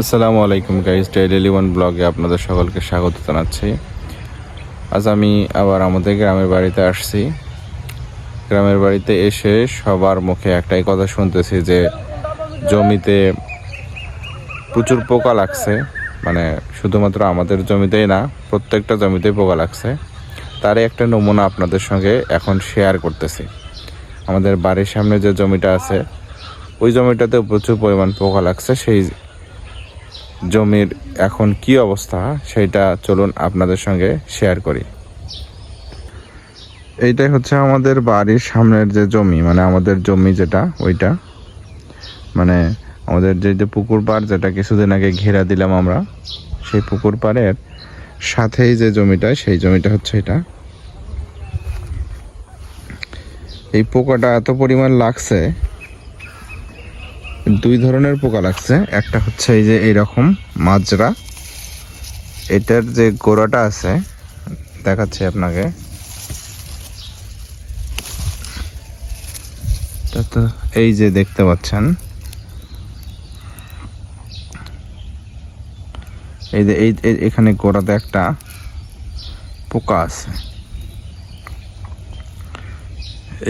আসসালামু আলাইকুম guys daily one ব্লগে আপনাদের সকলকে স্বাগত জানাচ্ছি। আজ আমি আবার আমাদের গ্রামের বাড়িতে আসছি। গ্রামের বাড়িতে এসে সবার মুখে একটাই কথা শুনতেছি যে, জমিতে প্রচুর পোকা লাগছে। মানে শুধুমাত্র আমাদের জমিতেই না, প্রত্যেকটা জমিতেই পোকা লাগছে। তারই একটা নমুনা আপনাদের সঙ্গে এখন শেয়ার করতেছি। আমাদের বাড়ির সামনে যে জমিটা আছে, ওই জমিটাতে প্রচুর পরিমাণ পোকা লাগছে। সেই জমির এখন কি অবস্থা সেটা চলুন আপনাদের সঙ্গে শেয়ার করি। এইটাই হচ্ছে আমাদের বাড়ির সামনের যে জমি মানে আমাদের জমি যেটা, ওইটা। মানে আমাদের যে যে পুকুর পাড় যেটা কিছুদিন আগে ঘেরা দিলাম আমরা, সেই পুকুর পাড়ের সাথেই যে জমিটা, সেই জমিটা হচ্ছে এটা। এই পোকাটা এত পরিমাণ লাগছে দুই ধরনের পোকা লাগছে। একটা হচ্ছে এই যে এইরকম মাজরা। এটার যে গোড়াটা আছে, দেখাচ্ছি আপনাকে। তা এই যে দেখতে পাচ্ছেন। এই যে এই এখানে গোড়াতে একটা পোকা আছে।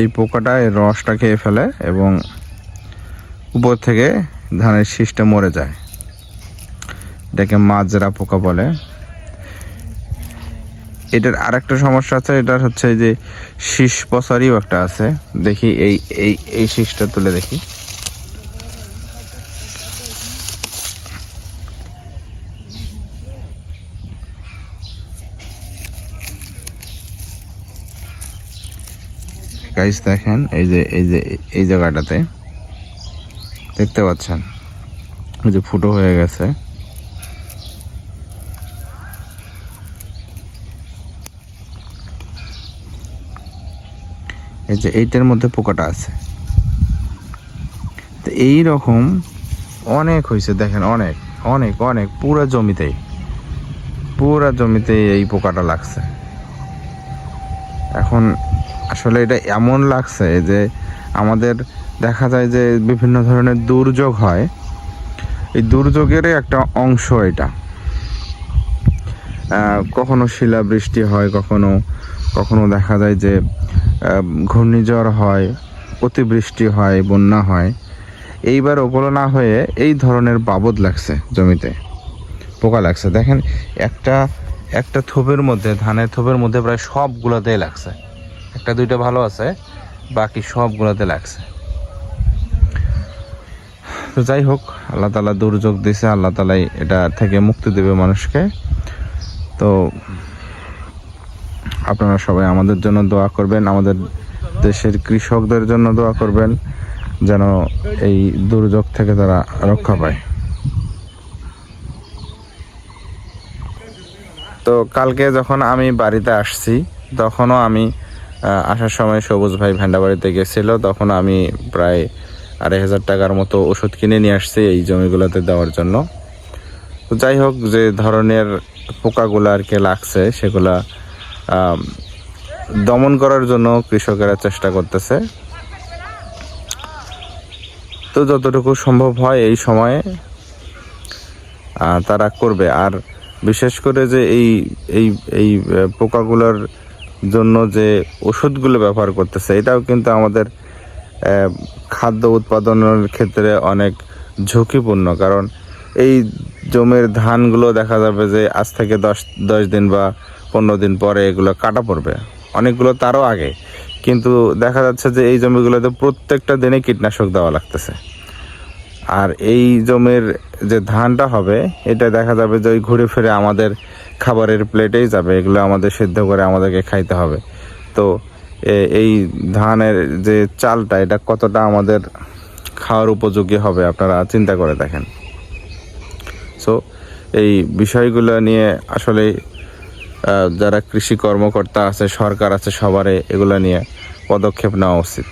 এই পোকাটা রসটা খেয়ে ফেলে এবং উপর থেকে ধানের শীষটা মরে যায়। এটাকে মাজরা পোকা বলে। এটার আরেকটা সমস্যা আছে, এটার হচ্ছে যে শীষ পচারিও একটা আছে। দেখি এই এই এই শীষটা তুলে দেখি। গাইস দেখেন, এই যে এই যে, এই জায়গাটাতে দেখতে পাচ্ছেন। ওই যে ফুটো হয়ে গেছে। এই যে এইটার মধ্যে পোকাটা আছে। তো এই রকম অনেক হয়েছে, দেখেন অনেক অনেক অনেক, পুরা জমিতেই। পুরা জমিতেই এই পোকাটা লাগছে। এখন আসলে এটা এমন লাগছে যে আমাদের দেখা যায় যে বিভিন্ন ধরনের দুর্যোগ হয়। এই দুর্যোগেরই একটা অংশ এটা। কখনো শিলাবৃষ্টি হয়, কখনো কখনো দেখা যায় যে ঘূর্ণিঝড় হয়, অতিবৃষ্টি হয়, বন্যা হয়। এইবার ওগুলো না হয়ে এই ধরনের বাবদ লাগছে জমিতে। পোকা লাগছে। দেখেন, একটা একটা থোপের মধ্যে, ধানের থোপের মধ্যে প্রায় সবগুলোতেই লাগছে। একটা, দুইটা ভালো আছে, বাকি সবগুলোতে লাগছে। তো যাই হোক, আল্লাহ তালা দুর্যোগ দিছে, আল্লাহ তালাই এটা থেকে মুক্তি দেবে মানুষকে। তো আপনারা সবাই আমাদের জন্য দোয়া করবেন, আমাদের দেশের কৃষকদের জন্য দোয়া করবেন, যেন এই দুর্যোগ থেকে তারা রক্ষা পায়। তো কালকে যখন আমি বাড়িতে আসছি, তখনও আমি আসার সময় সবুজ ভাই ভেন্ডা বাড়িতে গেছিল, তখন আমি প্রায় আড়াই হাজার টাকার মতো ওষুধ কিনে নিয়ে আসছি এই জমিগুলোতে দেওয়ার জন্য। তো যাই হোক, যে ধরনের পোকাগুলো আর কি লাগছে, সেগুলা দমন করার জন্য কৃষকেরা চেষ্টা করতেছে। তো যতটুকু সম্ভব হয় এই সময়ে তারা করবে। আর বিশেষ করে যে এই এই এই পোকাগুলোর জন্য যে ওষুধগুলো ব্যবহার করতেছে, এটাও কিন্তু আমাদের খাদ্য উৎপাদনের ক্ষেত্রে অনেক ঝুঁকিপূর্ণ, কারণ এই জমির ধানগুলো দেখা যাবে যে আজ থেকে দশ দশ দিন বা পনেরো দিন পরে এগুলো কাটা পড়বে। অনেকগুলো তারও আগে। কিন্তু দেখা যাচ্ছে যে এই জমিগুলোতে প্রত্যেকটা দিনে কীটনাশক দেওয়া লাগতেছে। আর এই জমির যে ধানটা হবে, এটা দেখা যাবে যে ওই ঘুরে ফিরে আমাদের খাবারের প্লেটেই যাবে। এগুলো আমাদের সিদ্ধ করে আমাদেরকে খাইতে হবে। তো এই ধানের যে চালটা, এটা কতটা আমাদের খাওয়ার উপযোগী হবে, আপনারা চিন্তা করে দেখেন। সো এই বিষয়গুলো নিয়ে আসলে যারা কৃষি কর্মকর্তা আছে, সরকার আছে সবারে এগুলো নিয়ে পদক্ষেপ নেওয়া উচিত।